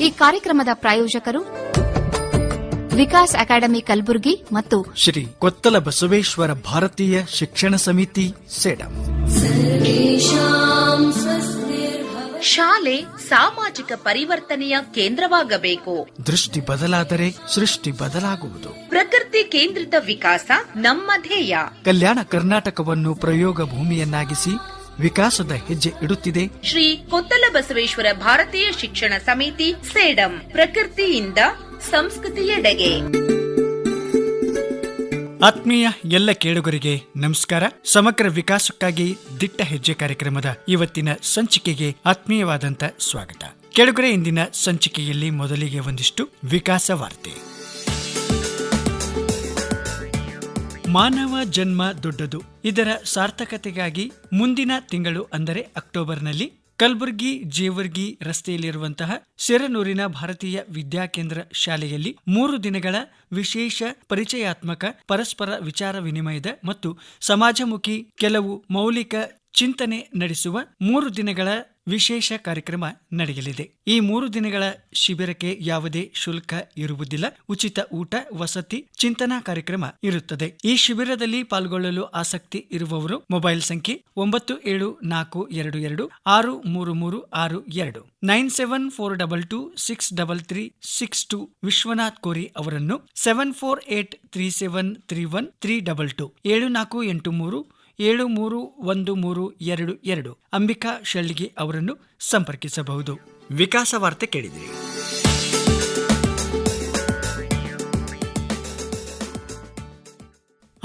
ಈ ಕಾರ್ಯಕ್ರಮದ ಪ್ರಾಯೋಜಕರು ವಿಕಾಸ್ ಅಕಾಡೆಮಿ ಕಲಬುರಗಿ ಮತ್ತು ಶ್ರೀ ಕೊತ್ತಲ ಬಸವೇಶ್ವರ ಭಾರತೀಯ ಶಿಕ್ಷಣ ಸಮಿತಿ ಸೇಡಂ. ಶಾಲೆ ಸಾಮಾಜಿಕ ಪರಿವರ್ತನೆಯ ಕೇಂದ್ರವಾಗಬೇಕು. ದೃಷ್ಟಿ ಬದಲಾದರೆ ಸೃಷ್ಟಿ ಬದಲಾಗುವುದು. ಪ್ರಕೃತಿ ಕೇಂದ್ರಿತ ವಿಕಾಸ ನಮ್ಮ ಧ್ಯೇಯ. ಕಲ್ಯಾಣ ಕರ್ನಾಟಕವನ್ನು ಪ್ರಯೋಗ ಭೂಮಿಯನ್ನಾಗಿಸಿ ವಿಕಾಸದ ಹೆಜ್ಜೆ ಇಡುತ್ತಿದೆ. ಶ್ರೀ ಕೊತ್ತಲ ಬಸವೇಶ್ವರ ಭಾರತೀಯ ಶಿಕ್ಷಣ ಸಮಿತಿ ಸೇಡಂ ಪ್ರಕೃತಿಯಿಂದ ಸಂಸ್ಕೃತಿಯೆಡೆಗೆ ಆತ್ಮೀಯ ಎಲ್ಲ ಕೇಳುಗರಿಗೆ ನಮಸ್ಕಾರ. ಸಮಗ್ರ ವಿಕಾಸಕ್ಕಾಗಿ ದಿಟ್ಟ ಹೆಜ್ಜೆ ಕಾರ್ಯಕ್ರಮದ ಇವತ್ತಿನ ಸಂಚಿಕೆಗೆ ಆತ್ಮೀಯವಾದಂತ ಸ್ವಾಗತ. ಕೇಳುಗರೆ ಇಂದಿನ ಸಂಚಿಕೆಯಲ್ಲಿ ಮೊದಲಿಗೆ ಒಂದಿಷ್ಟು ವಿಕಾಸ ವಾರ್ತೆ. ಮಾನವ ಜನ್ಮ ದೊಡ್ಡದು. ಇದರ ಸಾರ್ಥಕತೆಗಾಗಿ ಮುಂದಿನ ತಿಂಗಳು ಅಂದರೆ ಅಕ್ಟೋಬರ್ನಲ್ಲಿ ಕಲ್ಬುರ್ಗಿ ಜೇವರ್ಗಿ ರಸ್ತೆಯಲ್ಲಿರುವಂತಹ ಸಿರನೂರಿನ ಭಾರತೀಯ ವಿದ್ಯಾಕೇಂದ್ರ ಶಾಲೆಯಲ್ಲಿ ಮೂರು ದಿನಗಳ ವಿಶೇಷ ಪರಿಚಯಾತ್ಮಕ ಪರಸ್ಪರ ವಿಚಾರ ವಿನಿಮಯದ ಮತ್ತು ಸಮಾಜಮುಖಿ ಕೆಲವು ಮೌಲಿಕ ಚಿಂತನೆ ನಡೆಸುವ ಮೂರು ದಿನಗಳ ವಿಶೇಷ ಕಾರ್ಯಕ್ರಮ ನಡೆಯಲಿದೆ. ಈ ಮೂರು ದಿನಗಳ ಶಿಬಿರಕ್ಕೆ ಯಾವುದೇ ಶುಲ್ಕ ಇರುವುದಿಲ್ಲ. ಉಚಿತ ಊಟ, ವಸತಿ, ಚಿಂತನಾ ಕಾರ್ಯಕ್ರಮ ಇರುತ್ತದೆ. ಈ ಶಿಬಿರದಲ್ಲಿ ಪಾಲ್ಗೊಳ್ಳಲು ಆಸಕ್ತಿ ಇರುವವರು ಮೊಬೈಲ್ ಸಂಖ್ಯೆ ಒಂಬತ್ತು ಏಳು ನಾಲ್ಕು ಎರಡು ಎರಡು ಆರು ಮೂರು ಮೂರು ಆರು ಎರಡು. Nine seven four double two six double three six two Vishwanath Kori ಅವರನ್ನು seven four eight three seven three one three double two ಏಳು ನಾಲ್ಕು ಎಂಟು ಮೂರು ಏಳು ಮೂರು ಒಂದು ಮೂರು ಎರಡು ಎರಡು. ಅಂಬಿಕಾ ಶಳ್ಳಿಗೆ ಅವರನ್ನು ಸಂಪರ್ಕಿಸಬಹುದು. ವಿಕಾಸ ವಾರ್ತೆ ಕೇಳಿದಿರಿ.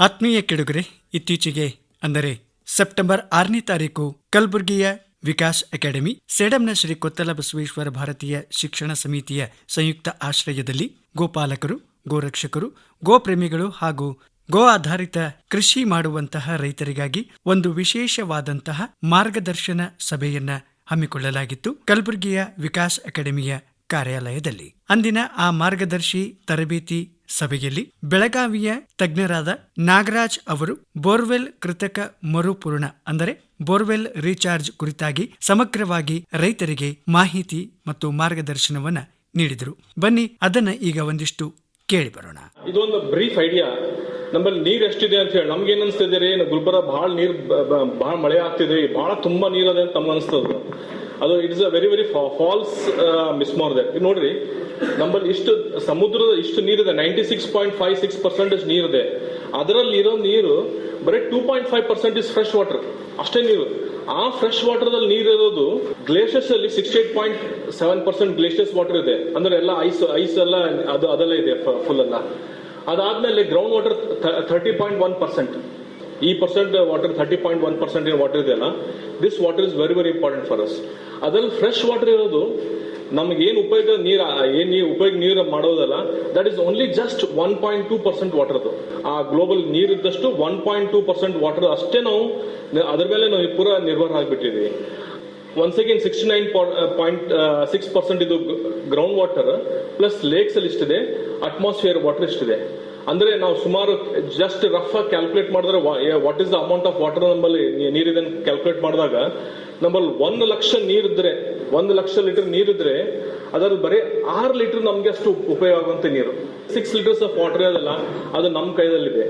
ಆತ್ಮೀಯ ಕೆಡುಗರೆ ಇತ್ತೀಚೆಗೆ ಅಂದರೆ ಸೆಪ್ಟೆಂಬರ್ ಆರನೇ ತಾರೀಕು ಕಲಬುರಗಿಯ ವಿಕಾಸ್ ಅಕಾಡೆಮಿ, ಸೇಡಂನ ಶ್ರೀ ಕೊತ್ತಲ ಬಸವೇಶ್ವರ ಭಾರತೀಯ ಶಿಕ್ಷಣ ಸಮಿತಿಯ ಸಂಯುಕ್ತ ಆಶ್ರಯದಲ್ಲಿ ಗೋಪಾಲಕರು, ಗೋರಕ್ಷಕರು, ಗೋಪ್ರೇಮಿಗಳು ಹಾಗೂ ಗೋ ಆಧಾರಿತ ಕೃಷಿ ಮಾಡುವಂತಹ ರೈತರಿಗಾಗಿ ಒಂದು ವಿಶೇಷವಾದಂತಹ ಮಾರ್ಗದರ್ಶನ ಸಭೆಯನ್ನ ಹಮ್ಮಿಕೊಳ್ಳಲಾಗಿತ್ತು. ಕಲಬುರಗಿಯ ವಿಕಾಸ್ ಅಕಾಡೆಮಿಯ ಕಾರ್ಯಾಲಯದಲ್ಲಿ. ಅಂದಿನ ಆ ಮಾರ್ಗದರ್ಶಿ ತರಬೇತಿ ಸಭೆಯಲ್ಲಿ ಬೆಳಗಾವಿಯ ತಜ್ಞರಾದ ನಾಗರಾಜ್ ಅವರು ಬೋರ್ವೆಲ್ ಕೃತಕ ಮರುಪೂರ್ಣ ಅಂದರೆ ಬೋರ್ವೆಲ್ ರೀಚಾರ್ಜ್ ಕುರಿತಾಗಿ ಸಮಗ್ರವಾಗಿ ರೈತರಿಗೆ ಮಾಹಿತಿ ಮತ್ತು ಮಾರ್ಗದರ್ಶನವನ್ನ ನೀಡಿದರು. ಬನ್ನಿ ಅದನ್ನ ಈಗ ಒಂದಿಷ್ಟು ಕೇಳಿ ಬರೋಣ. ಇದೊಂದು ಬ್ರೀಫ್ ಐಡಿಯಾ. ನಮ್ಮಲ್ಲಿ ನೀರ್ ಎಷ್ಟಿದೆ ಅಂತ ಹೇಳಿ, ನಮ್ಗೆ ಏನ್ ಅನ್ಸ್ತಿದೆ ರೀ? ಗುಲ್ಬರ ಬಹಳ ನೀರ್ ಬಹಳ ಮಳೆ ಆಗ್ತಿದೆ ಬಹಳ ತುಂಬಾ ನೀರ್ ಅದೇ ಅಂತ ನಮ್ಗೆ ಅನಿಸ್ತದ. ಅದು it's a very very false miss ಮಾಡಿದೆ ನೋಡ್ರಿ, ನಮ್ಮಲ್ಲಿ ಇಷ್ಟು ಸಮುದ್ರದ ಇಷ್ಟು ನೀರಿದೆ ninety six point five six percentage ನೀರಿದೆ ಅದರಲ್ಲಿ ಇರೋ ನೀರು ಬರೀ two point five percent is fresh water ಅಷ್ಟೇ ನೀರು. ಆ ಫ್ರೆಶ್ ವಾಟರ್ ಅಲ್ಲಿ ನೀರು ಇರೋದು ಗ್ಲೇಷಿಯರ್ಸ್ ಅಲ್ಲಿ sixty eight point seven percent glaciers water ಇದೆ. ಅಂದ್ರೆ ಎಲ್ಲ ಐಸ್ ಐಸ್ ಎಲ್ಲ ಅದು, ಅದೆಲ್ಲ ಇದೆ ಫುಲ್ ಎಲ್ಲ. ಅದಾದ್ಮೇಲೆ ground water thirty point one percent ಈ percent water thirty point one percent ಏನು ವಾಟರ್ ಇದೆಯಲ್ಲ this water is very very important for us ಅದ್ರಲ್ಲಿ ಫ್ರೆಶ್ ವಾಟರ್ ಇರೋದು ನಮ್ಗೆ ಏನು ಉಪಯೋಗ, ನೀರು, ಏನು ಉಪಯೋಗ ನೀರು ಮಾಡೋದಲ್ಲ that is only just one point two percent water ಅದು. ಆ ಗ್ಲೋಬಲ್ ನೀರು ಇದ್ದಷ್ಟು one point two percent water ಅಷ್ಟೇ ನಾವು ಅದ್ರ ಮೇಲೆ ನಾವು ಪೂರ ನಿರ್ಭರ ಆಗ್ಬಿಟ್ಟಿದೀವಿ. Once again sixty nine point six percent ಇದು ಗ್ರೌಂಡ್ ವಾಟರ್ ಪ್ಲಸ್ ಲೇಕ್ಸ್ ಅಲ್ಲಿ ಇಷ್ಟಿದೆ ಅಟ್ಮಾಸ್ಫಿಯರ್ ವಾಟರ್ ಇಷ್ಟಿದೆ. ಅಂದ್ರೆ ನಾವು ಸುಮಾರು ಜಸ್ಟ್ ರಫ್ ಆಗಿ ಕ್ಯಾಲ್ಕುಲೇಟ್ ಮಾಡಿದ್ರೆ what is the amount of water ನಮ್ಮಲ್ಲಿ ನೀರಿದೆ ಕ್ಯಾಲ್ಕುಲೇಟ್ ಮಾಡಿದಾಗ, ನಮ್ಮಲ್ಲಿ ಒಂದು ಲಕ್ಷ ನೀರಿದ್ರೆ, ಒಂದು ಲಕ್ಷ ಲೀಟರ್ ನೀರಿದ್ರೆ ಅದರ ಬರೀ ಆರು ಲೀಟರ್ ನಮ್ಗೆ ಅಷ್ಟು ಉಪಯೋಗ ಆಗುವಂತ ನೀರು. ಸಿಕ್ಸ್ ಲೀಟರ್ಸ್ ಆಫ್ ವಾಟರ್ ಅದಲ್ಲ, ಅದು ನಮ್ಮ ಕೈದಲ್ಲಿದೆ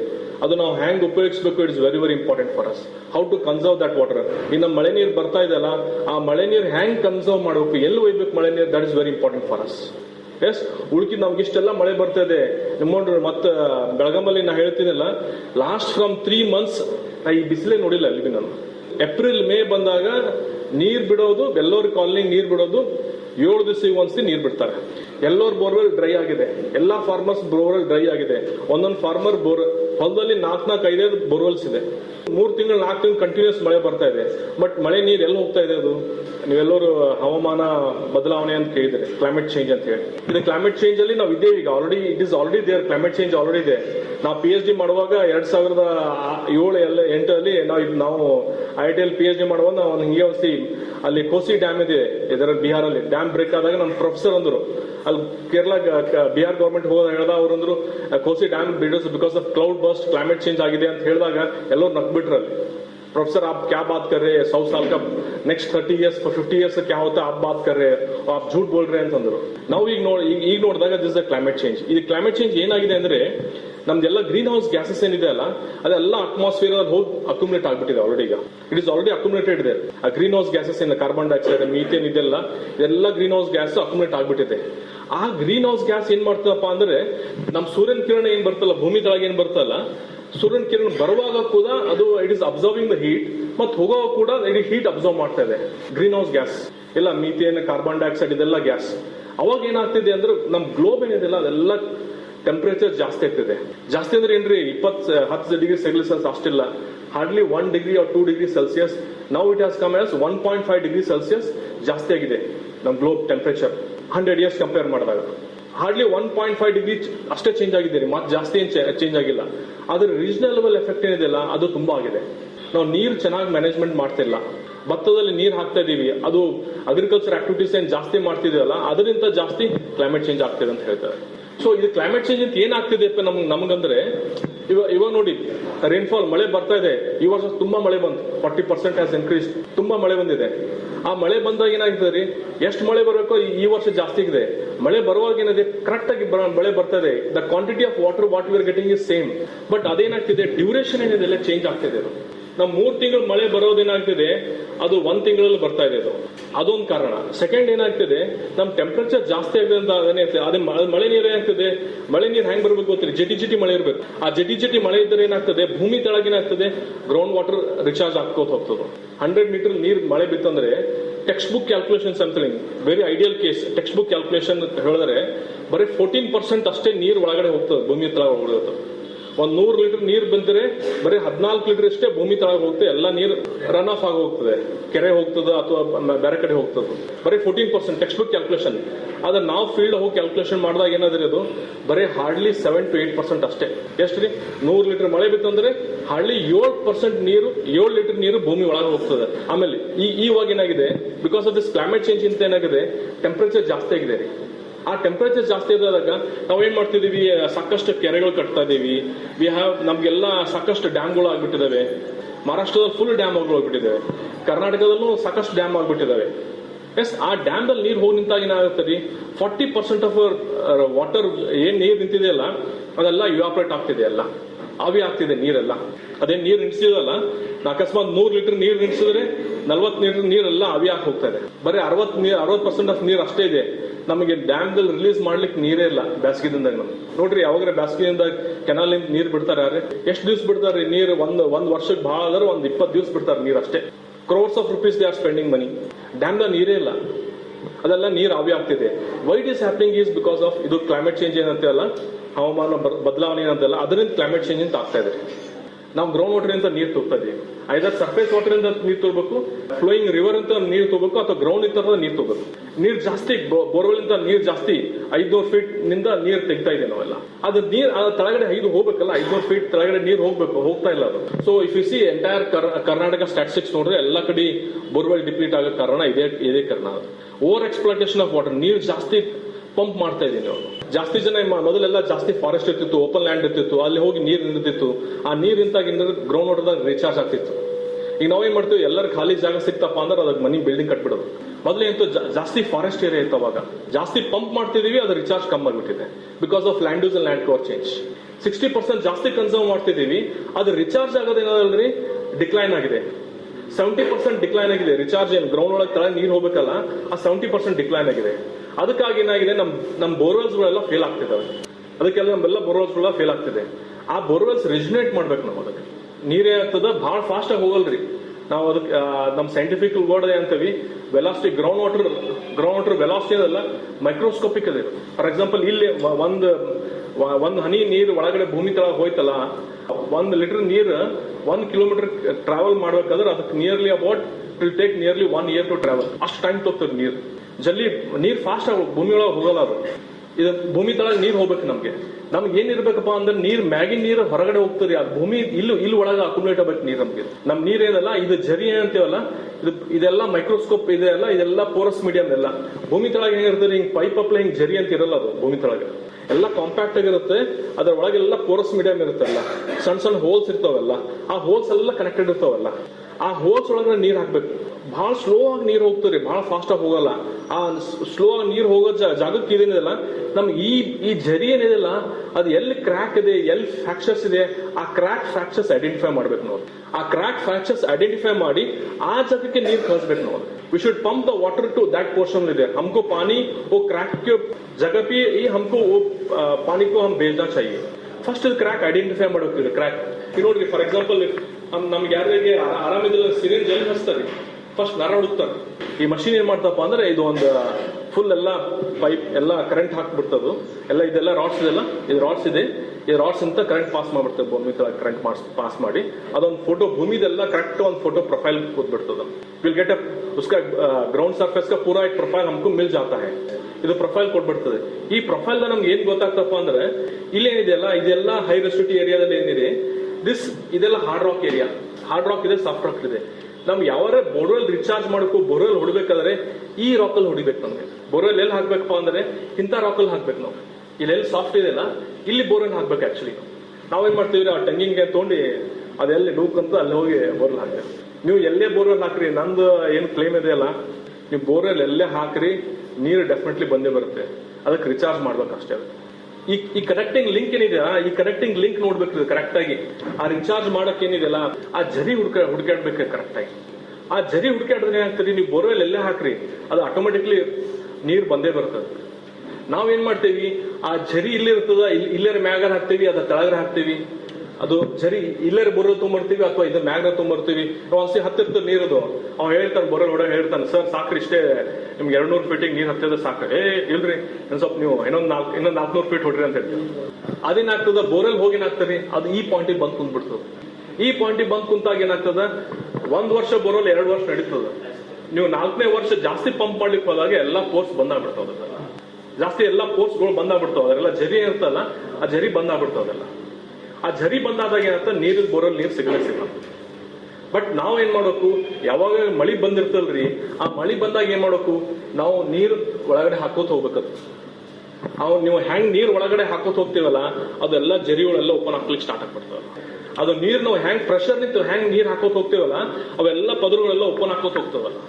ಅದು ನಾವು ಹ್ಯಾಂಗ್ ಉಪಯೋಗಿಸಬೇಕು, it's very very important for us how to conserve that water ಇನ್ನು ಮಳೆ ನೀರು ಬರ್ತಾ ಇದೆಯಲ್ಲ ಆ ಮಳೆ ನೀರು ಹ್ಯಾಂಗ್ ಕನ್ಸರ್ವ್ ಮಾಡಬೇಕು, ಎಲ್ಲಿ ಒಯ್ಬೇಕು ಮಳೆ ನೀರು? That is very important for us S ಉಳ್ಕಿ ನಮ್ಗೆ ಇಷ್ಟೆಲ್ಲ ಮಳೆ ಬರ್ತಾ ಇದೆ. ನಿಮ್ಮ ಮತ್ತೆ ಬೆಳಗಾಮಲ್ಲಿ ನಾ ಹೇಳ್ತೀನಲ್ಲ ಲಾಸ್ಟ್ ಫ್ರಮ್ ತ್ರೀ ಮಂತ್ಸ್ ನಾ ಈ ಬಿಸಿಲೇ ನೋಡಿಲ್ಲ ಅಲ್ಲಿ ನಾನು. ಏಪ್ರಿಲ್ ಮೇ ಬಂದಾಗ ನೀರ್ ಬಿಡೋದು, ಎಲ್ಲರ ಕಾಲನಿ ನೀರ್ ಬಿಡೋದು, ಏಳು ದಿವಸ ಒಂದ್ಸತಿ ನೀರ್ ಬಿಡ್ತಾರೆ. ಎಲ್ಲೋರ್ ಬೋರ್ವೆಲ್ ಡ್ರೈ ಆಗಿದೆ. ಎಲ್ಲಾ ಫಾರ್ಮರ್ಸ್ ಬೋರ್ವೆಲ್ ಡ್ರೈ ಆಗಿದೆ. ಒಂದೊಂದು ಫಾರ್ಮರ್ ಬೋರ್ ಹೊಲದಲ್ಲಿ ನಾಲ್ಕು ನಾಲ್ಕು ಐದೈದು ಬೋರ್ವೆಲ್ಸ್ ಇದೆ. ಮೂರು ತಿಂಗಳು ನಾಲ್ಕು ತಿಂಗಳು ಕಂಟಿನ್ಯೂಸ್ ಮಳೆ ಬರ್ತಾ ಇದೆ. ಬಟ್ ಮಳೆ ನೀರು ಎಲ್ಲಿ ಹೋಗ್ತಾ ಇದೆ ಅದು? ನೀವೆಲ್ಲರೂ ಹವಾಮಾನ ಬದಲಾವಣೆ ಅಂತ ಕೇಳಿದ್ರೆ ಕ್ಲೈಮೇಟ್ ಚೇಂಜ್ ಅಂತ ಹೇಳಿ ಇದು ಕ್ಲೈಮೇಟ್ ಚೇಂಜ್ ಅಲ್ಲಿ ನಾವು ಇದ್ದೇವೆ ಈಗ. Already it is already there climate change already ಇದೆ. ನಾವು ಪಿ ಎಚ್ ಡಿ ಮಾಡುವಾಗ ಎರಡ್ ಸಾವಿರದ ಏಳು, ಎಲ್ಲ ಎಂಟರಲ್ಲಿ ನಾವು ನಾವು I T L P H D ಮಾಡುವಾಗ ನಾವು ಹಿಂಗೆ ಒಂದ್ಸಿ ಅಲ್ಲಿ ಕೋಸಿ ಡ್ಯಾಮ್ ಇದೆ, ಇದರ ಬಿಹಾರಲ್ಲಿ ಡ್ಯಾಮ್ ಬ್ರೇಕ್ ಆದಾಗ ನಮ್ಮ ಪ್ರೊಫೆಸರ್ ಅಂದರು. ಅಲ್ಲಿ ಕೇರಳ ಬಿಹಾರ್ ಗೌರ್ಮೆಂಟ್ ಹೋದಾಗ ಹೇಳ್ದ ಅವ್ರು ಅಂದ್ರು, Kosi dam ಬಿಡೋಸ್ because of cloud burst climate change ಆಗಿದೆ ಅಂತ ಹೇಳಿದಾಗ ಎಲ್ಲರೂ ನಕ್ಬಿಟ್ರಲ್ಲಿ प्रोफेसर आप क्या बात कर रहे हैं सौ साल का next thirty years fifty years से क्या होता है आप बात कर रहे हैं और आप झूठ बोल रहे हैं ಅಂತಂದ್ರು ನಾವು ಈಗ ನೋಡಿ ಈಗ ಈಗ ನೋಡಿದಾಗ ದಿಸ್ ಅ ಕ್ಲೈಮೇಟ್ ಚೇಂಜ್ ಇದು ಕ್ಲೈಮೇಟ್ ಚೇಂಜ್ ಏನಾಗಿದೆ ಅಂದ್ರೆ ನಮ್ದೆಲ್ಲ ಗ್ರೀನ್ ಹೌಸ್ ಗ್ಯಾಸಸ್ ಏನಿದೆ ಅಲ್ಲ ಅದೆಲ್ಲ ಅಟ್ಮಾಸ್ಫಿಯರ್ ಅಲ್ಲಿ ಹೋಗಿ ಅಕ್ಯುಮುಲೇಟ್ ಆಗ್ಬಿಟ್ಟಿದೆ ಆಲ್ರೆಡಿ ಈಗ ಇಟ್ ಇಸ್ ಆಲ್ರೆಡಿ ಅಕ್ಯುಮುಲೇಟೆಡ್ ಇದೆ ಆ ಗ್ರೀನ್ ಹೌಸ್ ಗ್ಯಾಸಸ್ ಏನ ಕಾರ್ಬನ್ ಡೈಆಕ್ಸೈಡ್ ಮೀಥೇನ್ ಇದೆಲ್ಲ ಇದೆಲ್ಲ ಗ್ರೀನ್ ಹೌಸ್ ಗ್ಯಾಸ್ ಅಕ್ಯುಮುಲೇಟ್ ಆಗ್ಬಿಟ್ಟಿದೆ ಆ ಗ್ರೀನ್ ಹೌಸ್ ಗ್ಯಾಸ್ ಏನ್ ಮಾಡ್ತದಪ್ಪ ಅಂದ್ರೆ ನಮ್ ಸೂರ್ಯನ ಕಿರಣ ಏನ್ ಬರ್ತಲ್ಲ ಭೂಮಿ ತಳಗೆ ಏನ್ ಬರ್ತಲ್ಲ ಸೂರ್ಯನ ಕಿರಣ ಬರುವಾಗ ಕೂಡ ಅದು it is absorbing the heat ಮತ್ತೆ ಹೋಗುವಾಗ ಕೂಡ ಇಡೀ ಹೀಟ್ ಅಬ್ಸರ್ವ್ ಮಾಡ್ತಾ ಇದೆ. ಗ್ರೀನ್ ಹೌಸ್ ಗ್ಯಾಸ್ ಇಲ್ಲ ಮೀಥೇನ್ ಕಾರ್ಬನ್ ಡೈಆಕ್ಸೈಡ್ ಇದೆಲ್ಲ ಗ್ಯಾಸ್ ಅವಾಗ ಏನಾಗ್ತಿದೆ ಅಂದ್ರೆ ನಮ್ ಗ್ಲೋಬ್ ಏನಿದೆಲ್ಲ ಅದೆಲ್ಲ ಟೆಂಪರೇಚರ್ ಜಾಸ್ತಿ ಆಗ್ತಿದೆ ಜಾಸ್ತಿ ಅಂದ್ರೆ ಏನ್ರಿ ಇಪ್ಪತ್ ಹತ್ತು degree celsius ಅಷ್ಟಿಲ್ಲ. Hardly one degree or two degree celsius ನಾವು it has come one point five degree celsius ಜಾಸ್ತಿ ಆಗಿದೆ ನಮ್ globe temperature hundred years compare ಮಾಡಿದಾಗ. Hardly one point five degree ಅಷ್ಟೇ ಚೇಂಜ್ ಆಗಿದೆ ರೀ ಮತ್ತೆ ಜಾಸ್ತಿ ಏನ್ ಚೇಂಜ್ ಆಗಿಲ್ಲ. ಆದ್ರೆ ರೀಜನಲ್ ಲೆವೆಲ್ ಎಫೆಕ್ಟ್ ಏನಿದೆಯಲ್ಲ ಅದು ತುಂಬಾ ಆಗಿದೆ. ನಾವು ನೀರು ಚೆನ್ನಾಗಿ ಮ್ಯಾನೇಜ್ಮೆಂಟ್ ಮಾಡ್ತಿಲ್ಲ. ಭತ್ತದಲ್ಲಿ ನೀರು ಹಾಕ್ತಾ ಇದೀವಿ. ಅದು ಅಗ್ರಿಕಲ್ಚರ್ ಆಕ್ಟಿವಿಟೀಸ್ ಏನು ಜಾಸ್ತಿ ಮಾಡ್ತಿದೀವಲ್ಲ ಅದರಿಂದ ಜಾಸ್ತಿ ಕ್ಲೈಮೇಟ್ ಚೇಂಜ್ ಆಗ್ತಿದೆ ಅಂತ ಹೇಳ್ತಾರೆ. ಸೊ ಇದು ಕ್ಲೈಮೇಟ್ ಚೇಂಜ್ ಅಂತ ಏನಾಗ್ತಿದೆ ನಮ್ಗೆ ನಮಗಂದ್ರೆ ಇವಾಗ ಇವಾಗ ನೋಡಿ ರೈನ್ಫಾಲ್ ಮಳೆ ಬರ್ತಾ ಇದೆ. ಈ ವರ್ಷ ತುಂಬಾ ಮಳೆ ಬಂತು. ಫಾರ್ಟಿ ಪರ್ಸೆಂಟ್ ಆಸ್ ಇನ್ಕ್ರೀಸ್ ತುಂಬಾ ಮಳೆ ಬಂದಿದೆ. ಆ ಮಳೆ ಬಂದಾಗ ಏನಾಗ್ತದೆ ರೀ? ಎಷ್ಟು ಮಳೆ ಬರಬೇಕು ಈ- ವರ್ಷ ಜಾಸ್ತಿ ಇದೆ ಮಳೆ ಬರುವಾಗ ಏನಿದೆ ಕರೆಕ್ಟ್ ಆಗಿ ಮಳೆ ಬರ್ತಾ ಇದೆ. The quantity of water what we're getting is same but ಅದೇನಾಗ್ತಿದೆ? Duration ಏನಿದೆ? ಚೇಂಜ್ ಆಗ್ತಿದೆ. ನಾವು ಮೂರ್ ತಿಂಗಳು ಮಳೆ ಬರೋದೇನಾಗ್ತಿದೆ ಅದು ಒಂದ್ ತಿಂಗಳಲ್ಲಿ ಬರ್ತಾ ಇದೆ ಅದು. ಅದೊಂದು ಕಾರಣ. ಸೆಕೆಂಡ್ ಏನಾಗ್ತಿದೆ, ನಮ್ ಟೆಂಪರೇಚರ್ ಜಾಸ್ತಿ ಆಗಿದೆ ಅಂತ ಅದೇನಾಗ್ತದೆ ಅದೇ ಮಳೆ ನೀರು ಏನಾಗ್ತದೆ ಮಳೆ ನೀರು ಹೆಂಗ್ ಬರ್ಬೇಕು ಗೊತ್ತಿಲ್ಲ. ಜಟಿ ಜಟಿ ಮಳೆ ಇರ್ಬೇಕು. ಆ ಜಟಿ ಜಟಿ ಮಳೆ ಇದ್ದರೆ ಏನಾಗ್ತದೆ? ಭೂಮಿ ತೆಳಗೇನಾಗ್ತದೆ ಗ್ರೌಂಡ್ ವಾಟರ್ ರಿಚಾರ್ಜ್ ಆಗ್ಕೋತ ಹೋಗ್ತದೆ. ಹಂಡ್ರೆಡ್ ಮೀಟರ್ ನೀರ್ ಮಳೆ ಬಿತ್ತಂದ್ರೆ ಟೆಕ್ಸ್ಟ್ ಬುಕ್ ಕ್ಯಾಲ್ಕುಲೇಷನ್ಸ್ ಅಂತ very ideal case textbook calculation ಹೇಳಿದ್ರೆ ಬರೀ ಫೋರ್ಟೀನ್ ಪರ್ಸೆಂಟ್ ಅಷ್ಟೇ ನೀರು ಒಳಗಡೆ ಹೋಗ್ತದೆ. ಭೂಮಿ ತಳ ಹೋಗ್ತದೆ. ಒಂದ್ ನೂರು ಲೀಟರ್ ನೀರು ಬಂದರೆ ಬರೀ ಹದಿನಾಲ್ಕು ಲೀಟರ್ ಅಷ್ಟೇ ಭೂಮಿ ತಳಗ ಹೋಗುತ್ತೆ, ಎಲ್ಲ ನೀರು ರನ್ ಆಫ್ ಆಗಿ ಹೋಗ್ತದೆ. ಕೆರೆ ಹೋಗ್ತದ ಅಥವಾ ಬೇರೆ ಕಡೆ ಹೋಗ್ತದ. ಬರೀ fourteen percent textbook calculation ಆದ್ರೆ ನಾವು ಫೀಲ್ಡ್ ಹೋಗಿ ಕ್ಯಾಲ್ಕುಲೇಷನ್ ಮಾಡಿದಾಗ ಏನಾದ್ರೆ ಅದು? ಬರೀ hardly seven to eight percent ಅಷ್ಟೇ. ಎಷ್ಟು ರೀ? ನೂರು ಲೀಟರ್ ಮಳೆ ಬಿತ್ತಂದ್ರೆ ಹಾರ್ಡ್ಲಿ ಏಳು ಪರ್ಸೆಂಟ್ ನೀರು, ಏಳು ಲೀಟರ್ ನೀರು ಭೂಮಿ ಒಳಗೆ ಹೋಗ್ತದೆ. ಆಮೇಲೆ ಈ ಇವಾಗ ಏನಾಗಿದೆ because of this climate change ಇಂತ ಏನಾಗಿದೆ ಟೆಂಪರೇಚರ್ ಜಾಸ್ತಿ ಆಗಿದೆ ರೀ. ಆ ಟೆಂಪರೇಚರ್ ಜಾಸ್ತಿ ಇದ್ದಾಗ ನಾವೇನ್ ಮಾಡ್ತಿದೀವಿ ಸಾಕಷ್ಟು ಕೆರೆಗಳು ಕಟ್ತಾ ಇದೀವಿ. ವಿ ಹ್ಯಾವ್ ನಮ್ಗೆಲ್ಲ ಸಾಕಷ್ಟು ಡ್ಯಾಮ್ಗಳು ಆಗ್ಬಿಟ್ಟಿದಾವೆ. ಮಹಾರಾಷ್ಟ್ರದಲ್ಲಿ ಫುಲ್ ಡ್ಯಾಮ್ ಆಗ್ಬಿಟ್ಟಿದ್ದಾವೆ ಕರ್ನಾಟಕದಲ್ಲೂ ಸಾಕಷ್ಟು ಡ್ಯಾಮ್ ಆಗ್ಬಿಟ್ಟಿದಾವೆ. ಎಸ್ ಆ ಡ್ಯಾಮ್ ದಲ್ಲಿ ನೀರು ಹೋಗಿ ನಿಂತಾಗ ಏನಾಗುತ್ತೆ ರೀ? ಫಾರ್ಟಿ ಪರ್ಸೆಂಟ್ ಆಫ್ ವಾಟರ್ ಏನ್ ನೀರು ನಿಂತಿದೆಯಲ್ಲ, ಅದೆಲ್ಲ ಇವಾಪರೇಟ್ ಆಗ್ತಿದೆ ಎಲ್ಲ ಆವಿ ಆಗ್ತಿದೆ ನೀರೆಲ್ಲ. ಅದೇ ನೀರು ನಿಲ್ಸಿದಲ್ಲ ಅಕಸ್ಮಾತ್ ನೂರ್ ಲೀಟರ್ ನೀರು ನಿಲ್ಸಿದ್ರೆ ನಲ್ವತ್ ಲೀಟರ್ ನೀರೆಲ್ಲ ಆವಿ ಆಗಿ ಹೋಗ್ತಾ ಇದೆ ಬರೀ ಅರವತ್ ನೀರ್ ಅರವತ್ ಪರ್ಸೆಂಟ್ ಆಫ್ ನೀರು ಅಷ್ಟೇ ಇದೆ. ನಮಗೆ ಡ್ಯಾಮ್ ದಲ್ಲಿ ರಿಲೀಸ್ ಮಾಡ್ಲಿಕ್ಕೆ ನೀರೇ ಇಲ್ಲ ಬೇಸಿಗೆದಿಂದಾಗ ನಮ್ಗೆ ನೋಡ್ರಿ ಯಾವಾಗ ಬೇಸಿಗೆಯಿಂದ ಕೆನಾಲ್ ನೀರ್ ಬಿಡ್ತಾರೆ ಎಷ್ಟು ದಿವ್ಸ ಬಿಡ್ತಾರೆ ನೀರು? ಒಂದ್ ಒಂದ್ ವರ್ಷಕ್ಕೆ ಬಹಳ ಆದ್ರೆ ಒಂದ್ ಇಪ್ಪತ್ತು ದಿವ್ಸ ಬಿಡ್ತಾರೆ ನೀರು ಅಷ್ಟೇ. Crores of rupees they are spending money dam the ನೀರೇ ಇಲ್ಲ. ಅದೆಲ್ಲ ನೀರು ಆವಿ ಆಗ್ತಿದೆ. What is happening is because of ಇದು ಕ್ಲೈಮೇಟ್ ಚೇಂಜ್ ಏನಂತೆಲ್ಲ ಹವಾಮಾನ ಬದಲಾವಣೆ ಬದಲಾವಣೆ ಏನಂತೆಲ್ಲ ಅದರಿಂದ ಕ್ಲೈಮೇಟ್ ಚೇಂಜ್ ಅಂತ ಆಗ್ತಾ ಇದೆ. ನಾವು ಗ್ರೌಂಡ್ ವಾಟರ್ ಇಂದ ನೀರು ತೋಗ್ತಾ ಇದೀವಿ. ಐದರ್ ಸರ್ಫೇಸ್ ವಾಟರ್ ಇಂದ ನೀರು ತೋಗ್ಬೇಕು ಫ್ಲೋಯಿಂಗ್ ರಿವರ್ ಅಂತ ನೀರು ತಗೋಬೇಕು, ಅಥವಾ ಗ್ರೌಂಡ್ ಇಂದ ನೀರು ತಗೋಬೇಕು. ನೀರು ಜಾಸ್ತಿ ಬೋರ್ವೆಲ್ ಇಂದ ನೀರು ಜಾಸ್ತಿ ಐದ್ನೂರು ಫೀಟ್ನಿಂದ ನೀರು ತೆಗ್ತಾ ಇದೆ ನಾವೆಲ್ಲ. ಅದು ನೀರ್ ತಳಗಡೆ ಐದು ಹೋಗ್ಬೇಕಲ್ಲ, ಐದ್ನೂರು ಫೀಟ್ ತಳಗಡೆ ನೀರು ಹೋಗ್ಬೇಕು, ಹೋಗ್ತಾ ಇಲ್ಲ ಅದು. So if you see entire Karnataka statistics ನೋಡಿದ್ರೆ ಎಲ್ಲ ಕಡೆ ಬೋರ್ವೆಲ್ ಡಿಪ್ಲೀಟ್ ಆಗೋ ಕಾರಣ ಇದೇ ಇದೇ ಕಾರಣ ಓವರ್ ಎಕ್ಸ್ಪ್ಲಾಟೇಷನ್ ಆಫ್ ವಾಟರ್ ನೀರು ಜಾಸ್ತಿ ಪಂಪ್ ಮಾಡ್ತಾ ಇದೀನಿ ಅವರು ಜಾಸ್ತಿ ಜನ ಮೊದಲೆಲ್ಲ ಜಾಸ್ತಿ ಫಾರೆಸ್ಟ್ ಇರ್ತಿತ್ತು ಓಪನ್ ಲ್ಯಾಂಡ್ ಇರ್ತಿತ್ತು, ಅಲ್ಲಿ ಹೋಗಿ ನೀರು ನಿಂತಿತ್ತು. ಆ ನೀರ್ ಗ್ರೌಂಡ್ ವಾಟರ್ದಾಗ ರೀಚಾರ್ಜ್ ಆಗ್ತಿತ್ತು. ಈಗ ನಾವೇನ್ ಮಾಡ್ತೀವಿ, ಎಲ್ಲರ ಖಾಲಿ ಜಾಗ ಸಿಕ್ತಪ್ಪ ಅಂದ್ರೆ ಅದಕ್ಕೆ ಮನಿ ಬಿಲ್ಡಿಂಗ್ ಕಟ್ಬಿಡೋದು. ಮೊದಲೇ ಅಂತೂ ಜಾಸ್ತಿ ಫಾರೆಸ್ಟ್ ಏರಿಯಾ ಇತ್ತು ಅವಾಗ. ಜಾಸ್ತಿ ಪಂಪ್ ಮಾಡ್ತಿದೀವಿ, ಅದು ರಿಚಾರ್ಜ್ ಕಮ್ಮಿ ಆಗ್ಬಿಟ್ಟಿದೆ. Because of land use and land cover change sixty percent ಜಾಸ್ತಿ ಕನ್ಸರ್ವ್ ಮಾಡ್ತಿದೀವಿ, ಅದು ರಿಚಾರ್ಜ್ ಆಗೋದೇನಲ್ರಿ ಡಿಕ್ಲೈನ್ ಆಗಿದೆ. ಸೆವೆಂಟಿ ಪರ್ಸೆಂಟ್ ಡಿಕ್ಲೈನ್ ಆಗಿದೆ. ರಿಚಾರ್ಜ್ ಏನು ಗ್ರೌಂಡ್ ಒಳಗೆ ತಳ ನೀರು ಹೋಗ್ಬೇಕಲ್ಲ, ಆ ಸೆವೆಂಟಿ ಪರ್ಸೆಂಟ್ ಡಿಕ್ಲೈನ್ ಆಗಿದೆ. ಅದಕ್ಕಾಗಿ ಏನಾಗಿದೆ? ನಮ್ ನಮ್ ಬೋರ್ವೆಲ್ಸ್ಗಳೆಲ್ಲ ಫೇಲ್ ಆಗ್ತಿದ್ದಾವೆ. ಅದಕ್ಕೆಲ್ಲ ನಮ್ಮೆಲ್ಲ ಬೋರ್ವೆಲ್ಸ್ಗಳೆಲ್ಲ ಫೇಲ್ ಆಗ್ತಿದೆ. ಆ ಬೋರ್ವೆಲ್ಸ್ ರಿಜಿನೇಟ್ ಮಾಡ್ಬೇಕು ನಾವು ಅದಕ್ಕೆ. ನೀರೇ ಆಗ್ತದ ಬಹಳ ಫಾಸ್ಟ್ ಆಗಿ ಹೋಗಲ್ರಿ. ನಾವು ಅದಕ್ಕೆ ನಮ್ಮ ನಮ್ ಸೈಂಟಿಫಿಕ್ ವರ್ಡ್ ಅಂತೀವಿ velocity ground water ground water velocity ಅದಲ್ಲ ಮೈಕ್ರೋಸ್ಕೋಪಿಕ್ ಅದೇ. ಫಾರ್ ಎಕ್ಸಾಂಪಲ್ ಇಲ್ಲಿ ಒಂದು ಒಂದು ಒಂದ್ ಹನಿ ನೀರು ಒಳಗಡೆ ಭೂಮಿ ತಳ ಹೋಯ್ತಲ್ಲ, ಒಂದ್ ಲೀಟರ್ ನೀರು ಒಂದ್ ಕಿಲೋಮೀಟರ್ ಟ್ರಾವೆಲ್ ಮಾಡ್ಬೇಕಾದ್ರೆ ಅದಕ್ಕೆ nearly about will take nearly one year to travel ಅಷ್ಟು ಟೈಮ್ ತೋರ್ತದೆ ನೀರು. ಜಲ್ದಿ ನೀರ್ ಫಾಸ್ಟ್ ಆಗ ಭೂಮಿ ಒಳಗೆ ಹೋಗಲ್ಲ ಅದು. ಇದು ಭೂಮಿ ತಳಗ ನೀರ್ ಹೋಗ್ಬೇಕು ನಮ್ಗೆ. ನಮ್ಗೆ ಏನ್ ಇರ್ಬೇಕಪ್ಪ ಅಂದ್ರೆ ನೀರ್ ಮ್ಯಾಗಿನ ನೀರು ಹೊರಗಡೆ ಹೋಗ್ತದೆ. ಅದು ಭೂಮಿ ಇಲ್ಲಿ ಇಲ್ಲಿ ಒಳಗೆ ಅಕ್ಯುಮುಲೇಟ್ ಆಗ್ಬೇಕು ನೀರ್ ನಮ್ಗೆ. ನಮ್ ನೀರ್ ಏನಲ್ಲ, ಇದು ಜರಿ ಅಂತೀವಲ್ಲ, ಇದು, ಇದೆಲ್ಲ ಮೈಕ್ರೋಸ್ಕೋಪ್ ಇದೆ ಅಲ್ಲ ಇದೆಲ್ಲ ಪೋರಸ್ ಮೀಡಿಯಂ ಎಲ್ಲ. ಭೂಮಿ ತಳಗ ಏನಿರ್ತದೆ ಹಿಂಗ್ ಪೈಪ್ ಅಪ್ಲ ಹಿಂಗ್ ಜರಿ ಅಂತ ಇರಲ್ಲ ಅದು ಭೂಮಿ ತಳಗ. ಎಲ್ಲ ಕಾಂಪ್ಯಾಕ್ಟ್ ಆಗಿರುತ್ತೆ ಅದ್ರ ಒಳಗೆಲ್ಲ ಪೋರಸ್ ಮೀಡಿಯಂ ಇರುತ್ತಲ್ಲ. ಸಣ್ಣ ಸಣ್ಣ ಹೋಲ್ಸ್ ಇರ್ತಾವಲ್ಲ, ಆ ಹೋಲ್ಸ್ ಎಲ್ಲ ಕನೆಕ್ಟೆಡ್ ಇರ್ತಾವಲ್ಲ. ಆ ಹೋಲ್ಸ್ ಒಳಗೆ ನೀರು ಹಾಕ್ಬೇಕು. ಬಹಳ ಸ್ಲೋ ಆಗಿ ನೀರು ಹೋಗ್ತದೆ, ಭಾಳ ಫಾಸ್ಟಾಗಿ ಹೋಗಲ್ಲ. ಆ ಸ್ಲೋ ಆಗಿ ನೀರು ಹೋಗೋ ಜಾಗಕ್ಕೆ ಇದೇನಿದೆಲ್ಲ ನಮ್ ಈ ಈ ಜರಿ ಏನಿದೆಲ್ಲ ಅದು ಎಲ್ಲಿ ಕ್ರ್ಯಾಕ್ ಇದೆ, ಎಲ್ಲಿ ಫ್ರಾಕ್ಚರ್ಸ್ ಇದೆ, ಆ ಕ್ರ್ಯಾಕ್ ಫ್ರಾಕ್ಚರ್ಸ್ ಐಡೆಂಟಿಫೈ ಮಾಡ್ಬೇಕು ನೋಡಿ. ಆ ಕ್ರ್ಯಾಕ್ ಫ್ರಾಕ್ಚರ್ಸ್ ಐಡೆಂಟಿಫೈ ಮಾಡಿ, ಆ ಜಾಗಕ್ಕೆ ನೀರು ಕಳಿಸ್ಬೇಕು ನೋಡಿ. We should pump the water to that portion ಇದೆ. ಹಮ್ಕೋ ಪಾನಿ, ಓ ಕ್ರ್ಯಾಕ್ ಜಗಪಿ, ಈ ಹಮ್ಕೋ ಪಾನಿಕೋ ಹಮ್ ಭೇಜನಾ ಚಾಹಿಯೆ ಫಸ್ಟ್ ಇದು ಕ್ರ್ಯಾಕ್ ಐಡೆಂಟಿಫೈ ಮಾಡೋಕ್ತಿದೆ ಕ್ರ್ಯಾಕ್ ನೋಡ್ರಿ ಫಾರ್ ಎಕ್ಸಾಂಪಲ್ ನಮ್ಗೆ ಯಾರಿಗೆ ಆರಾಮಿದ್ರೆ ಸಿರಿಂಜ್ ಎಲ್ಲಿ ಹಚ್ತಾರೆ. ಫಸ್ಟ್ ನರ ಹುಡುಕ್ತಾರೆ. ಈ ಮಷಿನ್ ಏನ್ ಮಾಡ್ತಪ್ಪ ಅಂದ್ರೆ ಇದು ಒಂದು ಫುಲ್ ಎಲ್ಲ ಪೈಪ್ ಎಲ್ಲ ಕರೆಂಟ್ ಹಾಕ್ಬಿಡ್ತದು. ಎಲ್ಲ ಇದೆಲ್ಲ ರಾಡ್ಸ್ ಇದೆಲ್ಲ, ಇದು ರಾಡ್ಸ್ ಇದೆ. ಈ ರಾಡ್ಸ್ ಅಂತ ಕರೆಂಟ್ ಪಾಸ್ ಮಾಡ್ಬಿಡ್ತದೆ. ಭೂಮಿ ಕರೆಂಟ್ ಪಾಸ್ ಮಾಡಿ. ಅದೊಂದು ಫೋಟೋ ಭೂಮಿದೆಲ್ಲ ಕರೆಕ್ಟ್ ಒಂದು ಫೋಟೋ ಪ್ರೊಫೈಲ್ ಕೂತ್ಬಿಡ್ತದ. ವಿಲ್ ಗೆಟ್ ಅಪ್ ಉಸ್ಕ ಗ್ರೌಂಡ್ ಸರ್ಫೇಸ್ ಪೂರಾ ಇಟ್ ಪ್ರೊಫೈಲ್ ನಮ್ಗೂ ಮಿಲ್ ಜಾತಾ ಹೇ. ಇದು ಪ್ರೊಫೈಲ್ ಕೊಟ್ಬಿಡ್ತದೆ. ಈ ಪ್ರೊಫೈಲ್ ನಮ್ಗೆ ಏನ್ ಗೊತ್ತಾಗ್ತಪ್ಪ ಅಂದ್ರೆ ಇಲ್ಲೇನಿದೆಯಲ್ಲ ಇದೆಲ್ಲ ಹೈ ರೆಸ್ಟ್ರಿಟಿ ಏರಿಯಾದಲ್ಲಿ ಏನಿದೆ? ದಿಸ್ ಇದೆಲ್ಲ hard rock area hard rock ಇದೆ ಸಾಫ್ಟ್ ರಾಕ್ ಇದೆ. ನಮ್ಗೆ ಯಾವಾರ ಬೋರ್ವೆಲ್ ರಿಚಾರ್ಜ್ ಮಾಡಬೇಕು ಬೋರ್ವೆಲ್ ಹೊಡಿಬೇಕಾದ್ರೆ ಈ ರಾಕಲ್ಲಿ ಹೊಡಿಬೇಕು ನಮಗೆ. ಬೋರ್ವೆಲ್ ಎಲ್ಲಿ ಹಾಕ್ಬೇಕಪ್ಪ ಅಂದ್ರೆ ಇಂಥ ರಾಕಲ್ಲಿ ಹಾಕ್ಬೇಕು ನಾವು. ಇಲ್ಲೆಲ್ಲಿ ಸಾಫ್ಟ್ ಇದೆಲ್ಲ ಇಲ್ಲಿ ಬೋರ್ವೆಲ್ ಹಾಕ್ಬೇಕು ಆಕ್ಚುಲಿ ನಾವೇನ್ ಮಾಡ್ತೀವಿ ಆ ಟಂಗಿಂಗ್ ತೊಗೊಂಡು ಅದೆಲ್ಲಿ ನೂಕಂತ ಅಲ್ಲಿ ಹೋಗಿ ಬೋರ್ವೆಲ್ ಹಾಕ್ಬೇಕು ನೀವು ಎಲ್ಲೇ ಬೋರ್ವೆಲ್ ಹಾಕ್ರಿ, ನಂದು ಏನು ಕ್ಲೇಮ್ ಇದೆಯಲ್ಲ ನೀವು ಬೋರ್ವೆಲ್ ಎಲ್ಲೇ ಹಾಕ್ರಿ, ನೀರು ಡೆಫಿನೆಟ್ಲಿ ಬಂದೇ ಬರುತ್ತೆ. ಅದಕ್ಕೆ ರಿಚಾರ್ಜ್ ಮಾಡ್ಬೇಕು ಅಷ್ಟೇ ಈ ಈ ಕನೆಕ್ಟಿಂಗ್ ಲಿಂಕ್ ಏನಿದೆಯಾ ಈ ಕನೆಕ್ಟಿಂಗ್ ಲಿಂಕ್ ನೋಡ್ಬೇಕು ಕರೆಕ್ಟ್ ಆಗಿ. ಆ ರಿಚಾರ್ಜ್ ಮಾಡಕ್ ಏನಿದೆಯಲ್ಲ, ಆ ಜರಿ ಹುಡ್ಕ ಹುಡ್ಕಾಡ್ಬೇಕು ಕರೆಕ್ಟ್ ಆಗಿ. ಆ ಜರಿ ಹುಡ್ಕಾಡಿದ್ರೆ ಏನಾಗ್ತದೆ, ನೀವು ಬೋರ್ವೆಲ್ ಎಲ್ಲೇ ಹಾಕ್ರಿ, ಅದು ಆಟೋಮೆಟಿಕ್ಲಿ ನೀರು ಬಂದೇ ಬರ್ತದೆ. ನಾವೇನ್ ಮಾಡ್ತೇವಿ, ಆ ಜರಿ ಇಲ್ಲಿರ್ತದ ಇಲ್ಲರ ಮ್ಯಾಗರ್ ಹಾಕ್ತೇವಿ, ಅದ ತೆಳಗರ ಹಾಕ್ತೇವಿ. ಅದು ಸರಿ, ಇಲ್ಲೇ ಬೋರಲ್ ತೊಗೊಂಬರ್ತೀವಿ ಅಥವಾ ಇದು ಮ್ಯಾಗ್ನ ತುಂಬರ್ತೀವಿ ಒಂದ್ಸಿ ಹತ್ತಿರ್ತದೆ ನೀರದು. ಅವ್ ಹೇಳ್ತಾನೆ ಬೊರಲ್ ಹೊಡೆ ಹೇಳ್ತಾನೆ, ಸರ್, ಸಾಕ್ರಿ ಇಷ್ಟೇ. ನಿಮ್ಗೆ ಎರಡ್ ನೂರು ಫೀಟಿಗೆ ನೀರು ಹತ್ತಿದ ಸಾಕು. ಏ, ಇಲ್ರಿ ಸ್ವಲ್ಪ ನೀವು ಇನ್ನೊಂದು ನಾಲ್ಕು, ಇನ್ನೊಂದು ನಾಲ್ಕುನೂರು ಫೀಟ್ ಹೊಡ್ರಿ ಅಂತ ಹೇಳ್ತೀವಿ. ಅದೇನಾಗ್ತದ ಬೋರಲ್ ಹೋಗಿ ಏನಾಗ್ತದೆ ಅದು ಈ ಪಾಯಿಂಟಿಗೆ ಬಂದ್ ಕುಂದ್ಬಿಡ್ತದೆ ಈ ಪಾಯಿಂಟಿಗೆ ಬಂದ್ ಕುಂತಾಗ ಏನಾಗ್ತದ ಒಂದ್ ವರ್ಷ ಬೋರಲ್ ಎರಡು ವರ್ಷ ನಡೀತದ. ನೀವು ನಾಲ್ಕನೇ ವರ್ಷ ಜಾಸ್ತಿ ಪಂಪ್ ಮಾಡ್ಲಿಕ್ಕೆ ಹೋದಾಗ ಎಲ್ಲಾ ಫೋರ್ಸ್ ಬಂದಾಗ್ಬಿಡ್ತಾವ ಜಾಸ್ತಿ ಎಲ್ಲಾ ಗಳು ಬಂದಾಗ್ಬಿಡ್ತಾವ. ಅದೆಲ್ಲ ಜರಿ ಇರ್ತಲ್ಲ ಆ ಜರಿ ಬಂದಾಗ್ಬಿಡ್ತಾವದೆಲ್ಲ ಆ ಝರಿ ಬಂದಾದಾಗ ಏನಂತ ನೀರಿನ ಬೋರಲ್ಲಿ ನೀರು ಸಿಗಲೇ ಸಿಗಲ್ಲ ಬಟ್ ನಾವು ಏನ್ ಮಾಡ್ಬೇಕು ಯಾವಾಗ ಮಳಿ ಬಂದಿರ್ತಲ್ರಿ, ಆ ಮಳಿ ಬಂದಾಗ ಏನ್ ಮಾಡ್ಬೇಕು ನಾವು ನೀರು ಒಳಗಡೆ ಹಾಕೋತ ಹೋಗ್ಬೇಕದು. ಅವ್ ನೀವು ಹೆಂಗ್ ನೀರ್ ಒಳಗಡೆ ಹಾಕೋತ ಹೋಗ್ತೀವಲ್ಲ, ಅದೆಲ್ಲ ಜರಿಗಳೆಲ್ಲ ಓಪನ್ ಹಾಕ್ಲಿಕ್ಕೆ ಸ್ಟಾರ್ಟ್ ಆಗ್ಬಿಡ್ತಾವ ಅದು ನೀರ್ ನಾವು ಹೆಂಗ್ ಪ್ರೆಷರ್ ನಿಂತು ಹೆಂಗ್ ನೀರ್ ಹಾಕೋತ ಹೋಗ್ತೀವಲ್ಲ, ಅವೆಲ್ಲ ಪದರುಗಳೆಲ್ಲ ಓಪನ್ ಹಾಕೋತ ಹೋಗ್ತಾವಲ್ಲ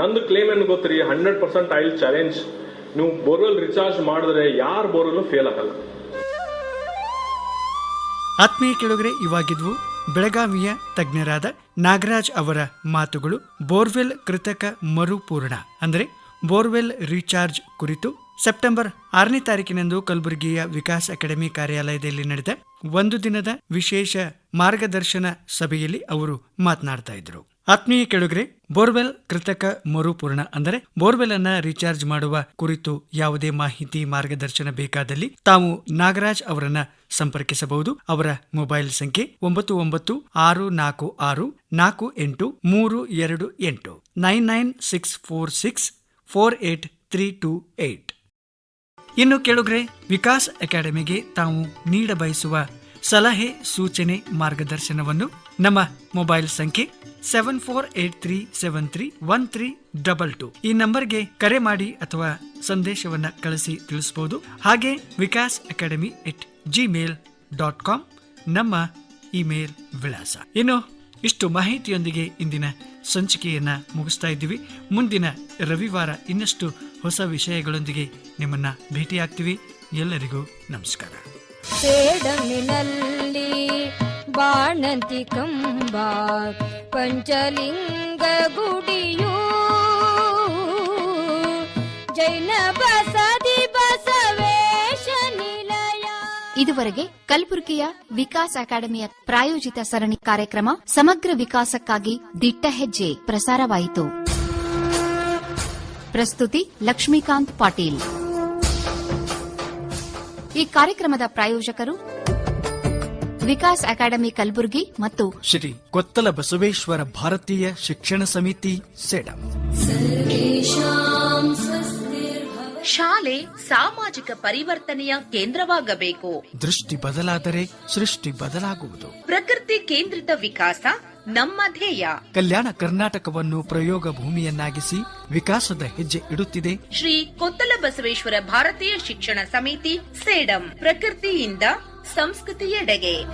ನಂದು ಕ್ಲೇಮ್ ಏನ್ ಗೊತ್ತ್ರಿ? ಹಂಡ್ರೆಡ್ ಪರ್ಸೆಂಟ್ ಆಯಿಲ್ ಚಾಲೆಂಜ್ ನೀವು ಬೋರ್ವೆಲ್ ರಿಚಾರ್ಜ್ ಮಾಡಿದ್ರೆ ಯಾರ ಬೋರ್ವೆಲ್ ಫೇಲ್ ಆಗಲ್ಲ. ಆತ್ಮೀಯ ಕೆಳಗರೆ ಇವಾಗಿದ್ವು ಬೆಳಗಾವಿಯ ತಜ್ಞರಾದ ನಾಗರಾಜ್ ಅವರ ಮಾತುಗಳು ಬೋರ್ವೆಲ್ ಕೃತಕ ಮರುಪೂರ್ಣ, ಅಂದರೆ ಬೋರ್ವೆಲ್ ರೀಚಾರ್ಜ್ ಕುರಿತು ಸೆಪ್ಟೆಂಬರ್ ಆರನೇ ತಾರೀಕಿನಂದು ಕಲಬುರಗಿಯ ವಿಕಾಸ್ ಅಕಾಡೆಮಿ ಕಾರ್ಯಾಲಯದಲ್ಲಿ ನಡೆದ ಒಂದು ದಿನದ ವಿಶೇಷ ಮಾರ್ಗದರ್ಶನ ಸಭೆಯಲ್ಲಿ ಅವರು ಮಾತನಾಡ್ತಾ ಇದ್ರು ಆತ್ಮೀಯ ಕೆಳಗರೆ, ಬೋರ್ವೆಲ್ ಕೃತಕ ಮರುಪೂರ್ಣ ಅಂದರೆ ಬೋರ್ವೆಲ್ ಅನ್ನ ರೀಚಾರ್ಜ್ ಮಾಡುವ ಕುರಿತು ಯಾವುದೇ ಮಾಹಿತಿ, ಮಾರ್ಗದರ್ಶನ ಬೇಕಾದಲ್ಲಿ ತಾವು ನಾಗರಾಜ್ ಅವರನ್ನ ಸಂಪರ್ಕಿಸಬಹುದು. ಅವರ ಮೊಬೈಲ್ ಸಂಖ್ಯೆ ಒಂಬತ್ತು ಒಂಬತ್ತು ಆರು ನಾಲ್ಕು ಆರು ನಾಲ್ಕು ಎಂಟು ಮೂರು ಎರಡು ಎಂಟು. Nine nine six four six four eight three two eight. ಇನ್ನು ಕೆಳಗ್ರೆ, ವಿಕಾಸ್ ಅಕಾಡೆಮಿಗೆ ತಾವು ನೀಡ ಬಯಸುವ ಸಲಹೆ, ಸೂಚನೆ, ಮಾರ್ಗದರ್ಶನವನ್ನು ನಮ್ಮ ಮೊಬೈಲ್ ಸಂಖ್ಯೆ seven four eight three seven three one three double two ಈ ನಂಬರ್ಗೆ ಕರೆ ಮಾಡಿ ಅಥವಾ ಸಂದೇಶವನ್ನ ಕಳಿಸಿ ತಿಳಿಸಬಹುದು ಹಾಗೆ Vikas academy at Gmail dot com ನಮ್ಮ ಇಮೇಲ್ ವಿಳಾಸ. ಇನ್ನು ಇಷ್ಟು ಮಾಹಿತಿಯೊಂದಿಗೆ ಇಂದಿನ ಸಂಚಿಕೆಯನ್ನ ಮುಗಿಸ್ತಾ ಇದ್ದೀವಿ. ಮುಂದಿನ ರವಿವಾರ ಇನ್ನಷ್ಟು ಹೊಸ ವಿಷಯಗಳೊಂದಿಗೆ ನಿಮ್ಮನ್ನ ಭೇಟಿಯಾಗ್ತೀವಿ. ಎಲ್ಲರಿಗೂ ನಮಸ್ಕಾರ. ಬಾಣಂತಿ ಕಂಬ ಪಂಚಲಿಂಗ ಗುಡಿಯು. ಜೈನ ಬಸದಿ ಬಸವೇಶ ನಿಲಯ. ಇದುವರೆಗೆ ಕಲಬುರಗಿಯ ವಿಕಾಸ್ ಅಕಾಡೆಮಿಯ ಪ್ರಾಯೋಜಿತ ಸರಣಿ ಕಾರ್ಯಕ್ರಮ ಸಮಗ್ರ ವಿಕಾಸಕ್ಕಾಗಿ ದಿಟ್ಟ ಹೆಜ್ಜೆ ಪ್ರಸಾರವಾಯಿತು. ಪ್ರಸ್ತುತಿ ಲಕ್ಷ್ಮೀಕಾಂತ್ ಪಾಟೀಲ್. ಈ ಕಾರ್ಯಕ್ರಮದ ಪ್ರಾಯೋಜಕರು ವಿಕಾಸ್ ಅಕಾಡೆಮಿ ಕಲಬುರಗಿ ಮತ್ತು ಶ್ರೀ ಕೊತ್ತಲ ಬಸವೇಶ್ವರ ಭಾರತೀಯ ಶಿಕ್ಷಣ ಸಮಿತಿ ಸೆಡಂ. ಶಾಲೆ ಸಾಮಾಜಿಕ ಪರಿವರ್ತನೆಯ ಕೇಂದ್ರವಾಗಬೇಕು. ದೃಷ್ಟಿ ಬದಲಾದರೆ ಸೃಷ್ಟಿ ಬದಲಾಗುವುದು. ಪ್ರಕೃತಿ ಕೇಂದ್ರಿತ ವಿಕಾಸ ನಮ್ಮ ಧ್ಯೇಯ. ಕಲ್ಯಾಣ ಕರ್ನಾಟಕವನ್ನು ಪ್ರಯೋಗ ಭೂಮಿಯನ್ನಾಗಿಸಿ ವಿಕಾಸದ ಹೆಜ್ಜೆ ಇಡುತ್ತಿದೆ. ಶ್ರೀ ಕೊತ್ತಲ ಬಸವೇಶ್ವರ ಭಾರತೀಯ ಶಿಕ್ಷಣ ಸಮಿತಿ ಸೇಡಂ. ಪ್ರಕೃತಿಯಿಂದ ಸಂಸ್ಕೃತಿಯೆಡೆಗೆ.